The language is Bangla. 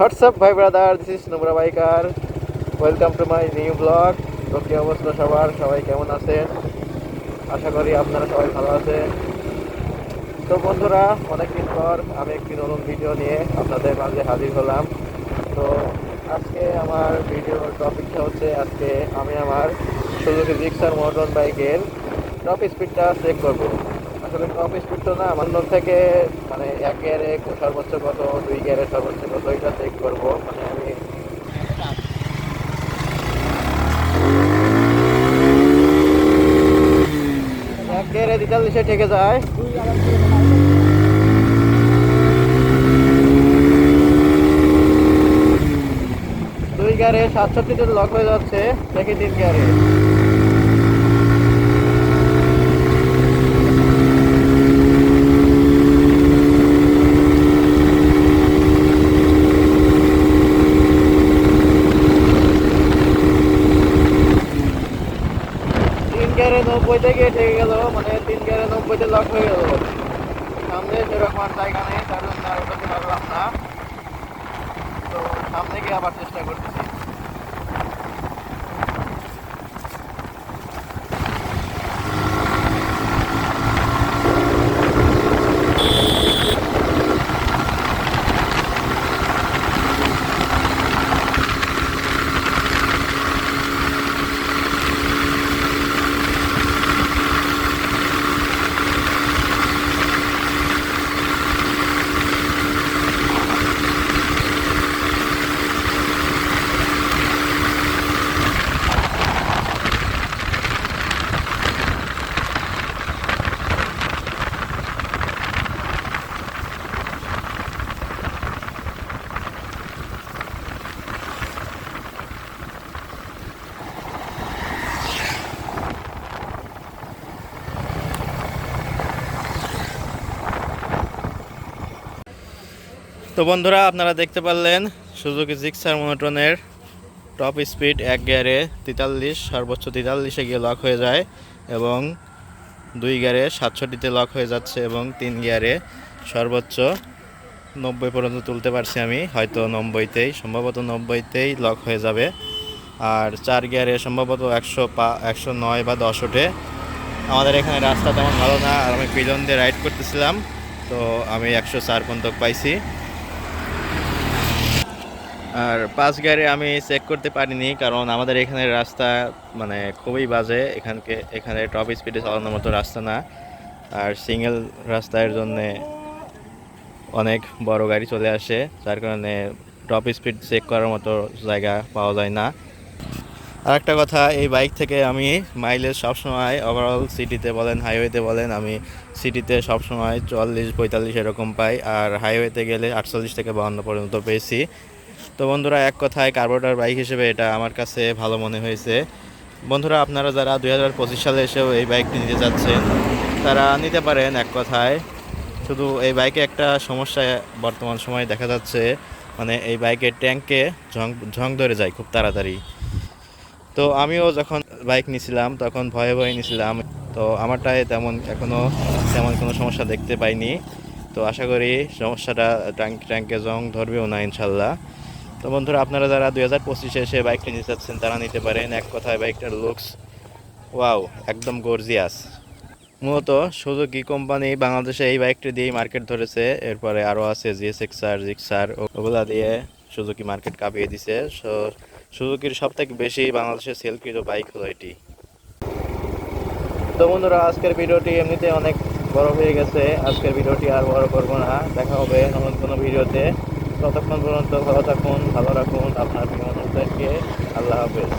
হোয়াটসঅ্যাপ ভাই brother this is নোমরা biker welcome to my new blog তো কি অবস্থা সবার? সবাই কেমন আছেন? আশা করি আপনারা সবাই ভালো আছেন। তো বন্ধুরা, অনেকদিন পর আমি একটি নতুন ভিডিও নিয়ে আপনাদের মাঝে হাজির হলাম। তো আজকে আমার ভিডিওর টপিকটা হচ্ছে আজকে আমি আমার সুজুকি জিক্সার মোটর বাইকের টপ স্পিডটা চেক করব। আসলে টপ স্পিড তো না লোক থেকে মানে এক গিয়ারে সর্বোচ্চ কত, দুই গিয়ারে সর্বোচ্চ কত, এটা চেক করব। মানে আমি এক গিয়ারে তেতাল্লিশে ঠেকে যায়। দুই গিয়ারে সাতষট্টিতে লক হয়ে যাচ্ছে, দেখি তিন গিয়ারে। গিয়ারে নব্বইতে থেকে ঠেকে গেল মানে তিন গিয়ারে নব্বইতে লক হয়ে গেল। সামনে সেরকম আর জায়গা নেই তার জন্য আর পারলাম না। তো সামনে গিয়ে আবার চেষ্টা করতেছি। তো বন্ধুরা, আপনারা দেখতে পারলেন সুজুকি জিক্সার মনোটনের টপ স্পিড এক গিয়ারে তেতাল্লিশ, সর্বোচ্চ তেতাল্লিশে গিয়ে লক হয়ে যায় এবং দুই গিয়ারে সাতষট্টিতে লক হয়ে যাচ্ছে এবং তিন গিয়ারে সর্বোচ্চ নব্বই পর্যন্ত তুলতে পারছি আমি। হয়তো নব্বইতেই, সম্ভবত নব্বইতেই লক হয়ে যাবে। আর চার গিয়ারে সম্ভবত একশো পা, একশো নয় বা দশ ওঠে। আমাদের এখানে রাস্তা তেমন ভালো না, আর আমি পিজন দিয়ে রাইড করতেছিলাম, তো আমি একশো চার পর্যন্ত পাইছি। আর পাঁচ গাড়ি আমি চেক করতে পারিনি, কারণ আমাদের এখানে রাস্তা মানে খুবই বাজে। এখানকে, এখানে টপ স্পিডে চালানোর মতো রাস্তা না। আর সিঙ্গেল রাস্তার জন্যে অনেক বড় গাড়ি চলে আসে, যার কারণে টপ স্পিড চেক করার মতো জায়গা পাওয়া যায় না। আর একটা কথা, এই বাইক থেকে আমি মাইলেজ সবসময় ওভারঅল সিটিতে বলেন হাইওয়েতে বলেন, আমি সিটিতে সবসময় চুয়াল্লিশ পঁয়তাল্লিশ এরকম পাই। আর হাইওয়েতে গেলে আটচল্লিশ থেকে বাহান্ন পর্যন্ত পেয়েছি। তো বন্ধুরা, এক কথায় কার্বোটার বাইক হিসেবে এটা আমার কাছে ভালো মনে হয়েছে। বন্ধুরা, আপনারা যারা দুই হাজার পঁচিশ সালে এসেও এই বাইকটি নিতে যাচ্ছেন, তারা নিতে পারেন এক কথায়। শুধু এই বাইকে একটা সমস্যা বর্তমান সময়ে দেখা যাচ্ছে মানে এই বাইকের ট্যাঙ্কে ঝং ঝং ধরে যায় খুব তাড়াতাড়ি। তো আমিও যখন বাইক নিছিলাম, তখন ভয়ে ভয়ে নিছিলাম। তো আমারটায় তেমন এখনও তেমন কোনো সমস্যা দেখতে পাইনি। তো আশা করি সমস্যাটা ট্যাঙ্ক ট্যাঙ্কে জং ধরবেও না, ইনশাল্লাহ। তো বন্ধুরা, আপনারা যারা দুই হাজার পঁচিশে এসে বাইকটি নিতে চাচ্ছেন, তারা নিতে পারেন। এক কথায় বাইকটার লুকস ওয়াও একদম গর্জিয়াস মূলত সুজুকি কোম্পানি বাংলাদেশে এই বাইকটি দিয়েই মার্কেট ধরেছে। এরপরে আরও আছে জিএসএক্সার জিক্সার ওগুলা দিয়ে সুজুকি মার্কেট কাঁপিয়ে দিছে। সো সব থেকে বেশি বাংলাদেশে সেলকৃত বাইক হলো এটি। তো বন্ধুরা, আজকের ভিডিওটি এমনিতে অনেক বড় হয়ে গেছে। আজকের ভিডিওটি আর বড় করব না। দেখা হবে নতুন কোনো ভিডিওতে। ততক্ষণ পর্যন্ত ভালো থাকুন ভালো রাখুন আপনার প্রিয় আল্লাহ হাফেজ।